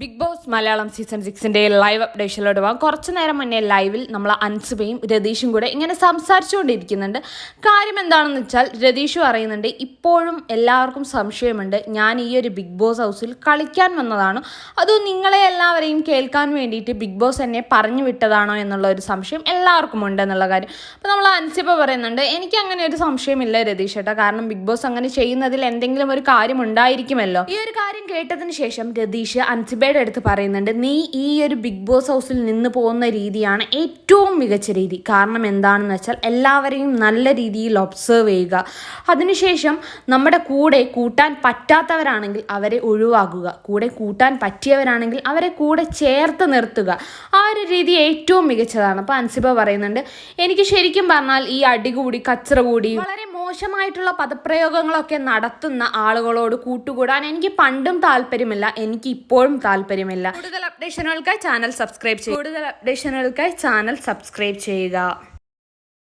Big Boss Malayalam season സിക്സിന്റെ live അപ്ഡേഷനിലോട്ട് പോകാം കുറച്ച് നേരം മുന്നേ ലൈവിൽ നമ്മൾ അൻസുബയും രതീഷും കൂടെ ഇങ്ങനെ സംസാരിച്ചുകൊണ്ടിരിക്കുന്നുണ്ട്. കാര്യം എന്താണെന്ന് വെച്ചാൽ രതീഷ് പറയുന്നുണ്ട് ഇപ്പോഴും എല്ലാവർക്കും സംശയമുണ്ട് ഞാൻ ഈ ഒരു ബിഗ് ബോസ് ഹൗസിൽ കളിക്കാൻ വന്നതാണോ? അതോ നിങ്ങളെ എല്ലാവരെയും കേൾക്കാൻ വേണ്ടിയിട്ട് ബിഗ് ബോസ് എന്നെ പറഞ്ഞു വിട്ടതാണോ എന്നുള്ള ഒരു സംശയം എല്ലാവർക്കും ഉണ്ട് എന്നുള്ള കാര്യം. അപ്പോൾ നമ്മൾ അൻസിബ പറയുന്നുണ്ട് എനിക്ക് അങ്ങനെ ഒരു സംശയമില്ല രതീഷ് ഏട്ടാ കാരണം ബിഗ് ബോസ് അങ്ങനെ ചെയ്യുന്നതിൽ എന്തെങ്കിലും ഒരു കാര്യം ഉണ്ടായിരിക്കുമല്ലോ. ഈ ഒരു കാര്യം കേട്ടതിന് ശേഷം രതീഷ് അൻസിബയുടെ അടുത്ത് പറയുന്നുണ്ട് നീ ഈ ഒരു ബിഗ് ബോസ് ഹൗസിൽ നിന്ന് പോകുന്ന രീതിയാണ് ഏറ്റവും മികച്ച രീതി. കാരണം എന്താണെന്ന് വെച്ചാൽ എല്ലാവരെയും നല്ല രീതിയിൽ ഒബ്സേർവ് ചെയ്യുക. അതിനുശേഷം നമ്മുടെ കൂടെ കൂട്ടാൻ പറ്റാത്തവരാണെങ്കിൽ അവരെ ഒഴിവാക്കുക. കൂടെ കൂട്ടാൻ പറ്റിയവരാണെങ്കിൽ അവരെ കൂടെ ചേർത്ത് നിർത്തുക. ആ ഒരു രീതി ഏറ്റവും മികച്ചതാണ്. അപ്പോൾ അൻസിബ പറയുന്നുണ്ട് എനിക്ക് ശരിക്കും പറഞ്ഞാൽ ഈ അടികൂടി കച്ചറ കൂടി വളരെ മോശമായിട്ടുള്ള പദപ്രയോഗങ്ങളൊക്കെ നടത്തുന്ന ആളുകളോട് കൂട്ടുകൂടാൻ എനിക്ക് പണ്ടും താല്പര്യമില്ല എനിക്ക് ഇപ്പോഴും താല്പര്യമില്ല. കൂടുതൽ അപ്ഡേഷനുകൾക്കായി ചാനൽ സബ്സ്ക്രൈബ് ചെയ്യുക കൂടുതൽ അപ്ഡേഷനുകൾക്കായി ചാനൽ സബ്സ്ക്രൈബ് ചെയ്യുക.